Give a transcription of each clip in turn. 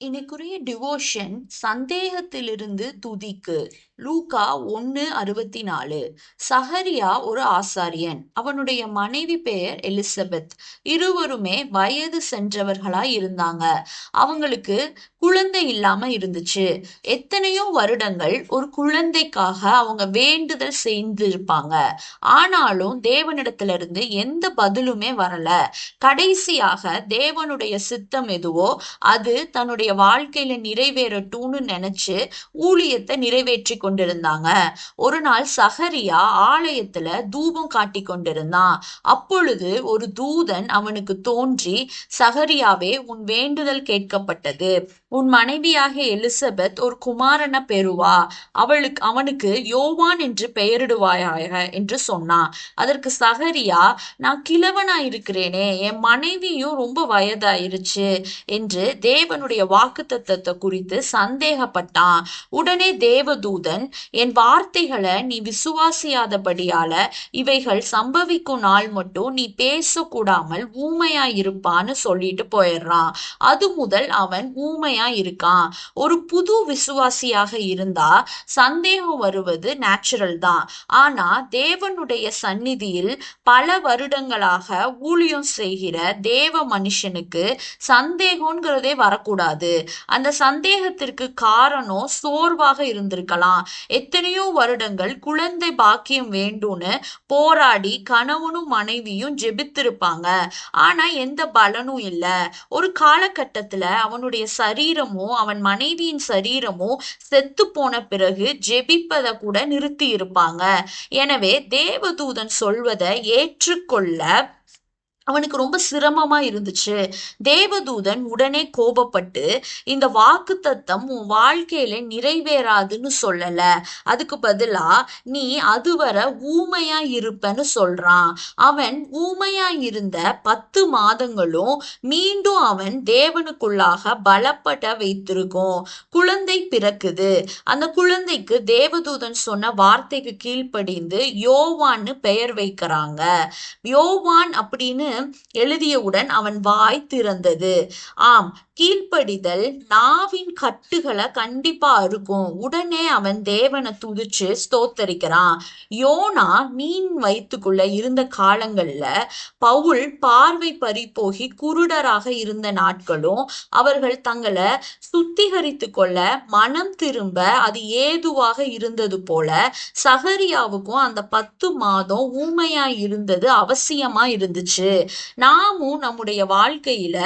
இன்னைக்குரிய devotion சந்தேகத்திலிருந்து துதிக்கு. Luca ஒன்னு அறுபத்தி நாலு சஹரியா ஒரு ஆசாரியன். அவனுடைய மனைவி பெயர் எலிசபெத். இருவருமே வயது சென்றவர்களாய் இருந்தாங்க. அவங்களுக்கு குழந்தை இல்லாம இருந்துச்சு. எத்தனையோ வருடங்கள் ஒரு குழந்தைக்காக அவங்க வேண்டுதல் செய்திருப்பாங்க. ஆனாலும் தேவனிடத்துல இருந்து எந்த பதிலுமே வரல. கடைசியாக தேவனுடைய சித்தம் எதுவோ அது தன்னுடைய வாழ்க்கையில நிறைவேறட்டும்னு நினைச்சு ஊழியத்தை நிறைவேற்றி கொண்டிருந்தாங்க ஒரு நாள் சஹரியா ஆலயத்துல தூபம் காட்டி கொண்டிருந்தான் அப்பொழுது ஒரு தூதன் அவனுக்கு தோன்றி சஹரியாவே உன் வேண்டுதல் கேட்கப்பட்டது. உன் மனைவியாகிய எலிசபெத் ஒரு குமாரனை பெறுவா. அவளுக்கு அவனுக்கு யோவான் என்று பெயரிடுவாயாக என்று சொன்னான். அதற்கு சகரியா நான் கிழவனா இருக்கிறேனே என் மனைவியும் ரொம்ப வயதாயிருச்சு என்று தேவனுடைய வாக்குத்தத்தத்தை குறித்து சந்தேகப்பட்டான். உடனே தேவதூதன் என் வார்த்தைகளை நீ விசுவாசியாதபடியால இவைகள் சம்பவிக்கும் நாள் மட்டும் நீ பேசக்கூடாமல் ஊமையா இருப்பான்னு சொல்லிட்டு போயிடுறான். அது முதல் அவன் ஊமையா இருக்கான். ஒரு புது விசுவாசியாக இருந்தா சந்தேகம் வருவது நேச்சுரல் தான். ஆனா தேவனுடைய சந்நிதியில் பல வருடங்களாக ஊழியம் செய்கிற தேவ மனுஷனுக்கு சந்தேகம்ங்கிறதே வரக்கூடாது. அந்த சந்தேகத்திற்கு காரணம் சோர்வாக இருந்திருக்கலாம். எத்தனையோ வருடங்கள் குழந்தை பாக்கியம் வேண்டும்னு போராடி கணவனும் மனைவியும் ஜெபித்திருப்பாங்க. ஆனா எந்த பலனும் இல்ல. ஒரு காலகட்டத்துல அவனுடைய சரீரமோ அவன் மனைவியின் சரீரமோ செத்து போன பிறகு ஜெபிப்பதை கூட நிறுத்தி இருப்பாங்க எனவே தேவதூதன் சொல்வதை ஏற்றுக்கொள்ள அவனுக்கு ரொம்ப சிரமமா இருந்துச்சு. தேவதூதன் உடனே கோபப்பட்டு இந்த வாக்கு தத்தம் உன் வாழ்க்கையில நிறைவேறாதுன்னு சொல்லல. அதுக்கு பதிலா நீ அதுவரை ஊமையா இருப்பன்னு சொல்றான். அவன் ஊமையா இருந்த பத்து மாதங்களும் மீண்டும் அவன் தேவனுக்குள்ளாக பலப்பட வைத்திருக்கும். குழந்தை பிறக்குது. அந்த குழந்தைக்கு தேவதூதன் சொன்ன வார்த்தைக்கு கீழ்ப்படிந்து யோவான்னு பெயர் வைக்கிறாங்க. யோவான் அப்படின்னு எழுதியவுடன் அவன் வாய் திறந்தது. ஆம் கீழ்ப்படிதல் நாவின் கட்டுகளை கண்டிப்பா இருக்கும் உடனே அவன் தேவனை துதிச்சு ஸ்தோத்தரிக்கிறான். யோனா மீன் வயிற்றுக்குள்ள இருந்த காலங்கள்ல பவுல் பார்வை பறி போகி குருடராக இருந்த நாட்களும் அவர்கள் தங்களை சுத்திகரித்து கொள்ள மனம் திரும்ப அது ஏதுவாக இருந்தது போல சகரியாவுக்கும் அந்த பத்து மாதம் ஊமையா இருந்தது அவசியமா இருந்துச்சு. நாமும் நம்முடைய வாழ்க்கையில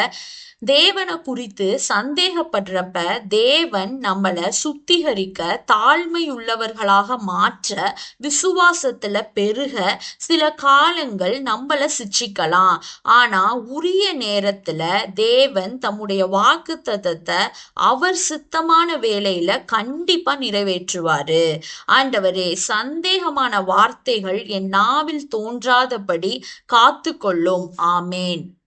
தேவனை குறித்து சந்தேகப்படுறப்ப தேவன் நம்மளை சுத்திகரிக்க தாழ்மை உள்ளவர்களாக மாற்ற விசுவாசத்துல பெருக சில காலங்கள் நம்மள சிச்சிக்கலாம். ஆனா உரிய நேரத்துல தேவன் தம்முடைய வாக்கு தத்தத்தை அவர் சித்தமான வேலையில கண்டிப்பா நிறைவேற்றுவாரு. ஆண்டவரே சந்தேகமான வார்த்தைகள் என் நாவில் தோன்றாதபடி காத்து கொள்ளும் ஆமேன்.